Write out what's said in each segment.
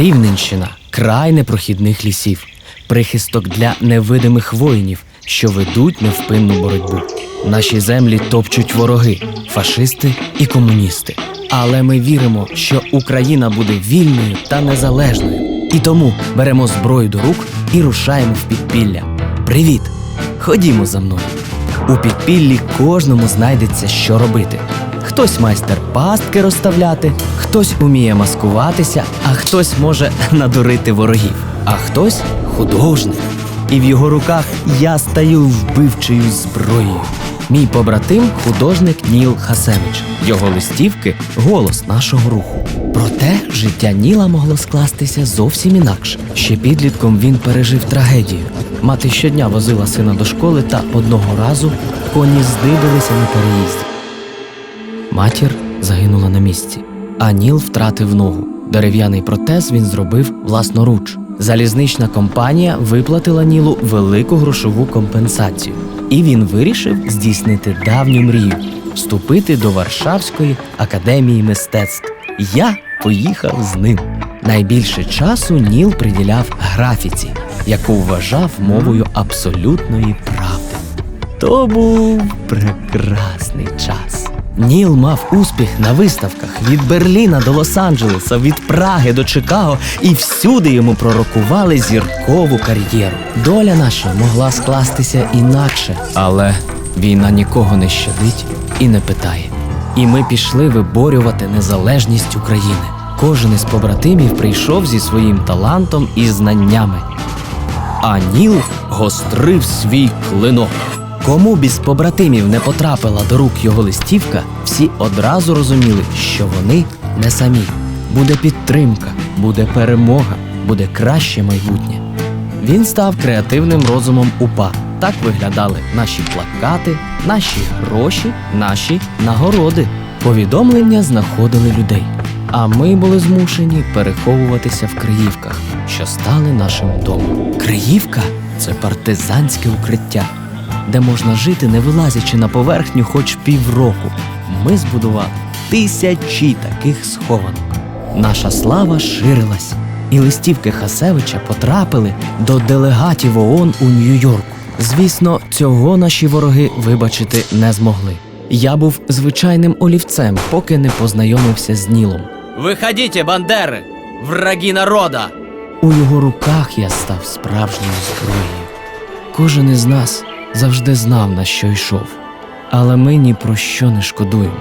Рівненщина край непрохідних лісів, прихисток для невидимих воїнів, що ведуть невпинну боротьбу. Наші землі топчуть вороги, фашисти і комуністи. Але ми віримо, що Україна буде вільною та незалежною. І тому беремо зброю до рук і рушаємо в підпілля. Привіт! Ходімо за мною. У підпіллі кожному знайдеться, що робити. Хтось майстер пастки розставляти, хтось уміє маскуватися, а хтось може надурити ворогів, а хтось художник. І в його руках я стаю вбивчою зброєю. Мій побратим художник Ніл Хасевич. Його листівки голос нашого руху. Проте життя Ніла могло скластися зовсім інакше. Ще підлітком він пережив трагедію. Мати щодня возила сина до школи, та одного разу коні здибилися на переїзді. Матір загинула на місці, а Ніл втратив ногу. Дерев'яний протез він зробив власноруч. Залізнична компанія виплатила Нілу велику грошову компенсацію, і він вирішив здійснити давню мрію вступити до Варшавської академії мистецтв. Я поїхав з ним. Найбільше часу Ніл приділяв графіці, яку вважав мовою абсолютної правди. То був прекрасний час. Ніл мав успіх на виставках від Берліна до Лос-Анджелеса, від Праги до Чикаго, і всюди йому пророкували зіркову кар'єру. Доля наша могла скластися інакше, але війна нікого не щадить і не питає. І ми пішли виборювати незалежність України. Кожен із побратимів прийшов зі своїм талантом і знаннями. А Ніл гострив свій клинок. Кому б із побратимів не потрапила до рук його листівка, всі одразу розуміли, що вони не самі. Буде підтримка, буде перемога, буде краще майбутнє. Він став креативним розумом УПА. Так виглядали наші плакати, наші гроші, наші нагороди. Повідомлення знаходили людей. А ми були змушені переховуватися в Криївках, що стали нашим домом. Криївка це партизанське укриття, де можна жити, не вилазячи на поверхню хоч півроку. Ми збудували тисячі таких схованок. Наша слава ширилась, і листівки Хасевича потрапили до делегатів ООН у Нью-Йорку. Звісно, цього наші вороги вибачити не змогли. Я був звичайним олівцем, поки не познайомився з Нілом. Виходіть, бандери! Враги народа! У його руках я став справжньою зброєю. Кожен із нас завжди знав, на що йшов. Але ми ні про що не шкодуємо,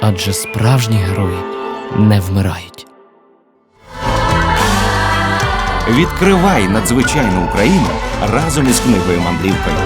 адже справжні герої не вмирають. Відкривай надзвичайну Україну разом із книгою мандрівкою.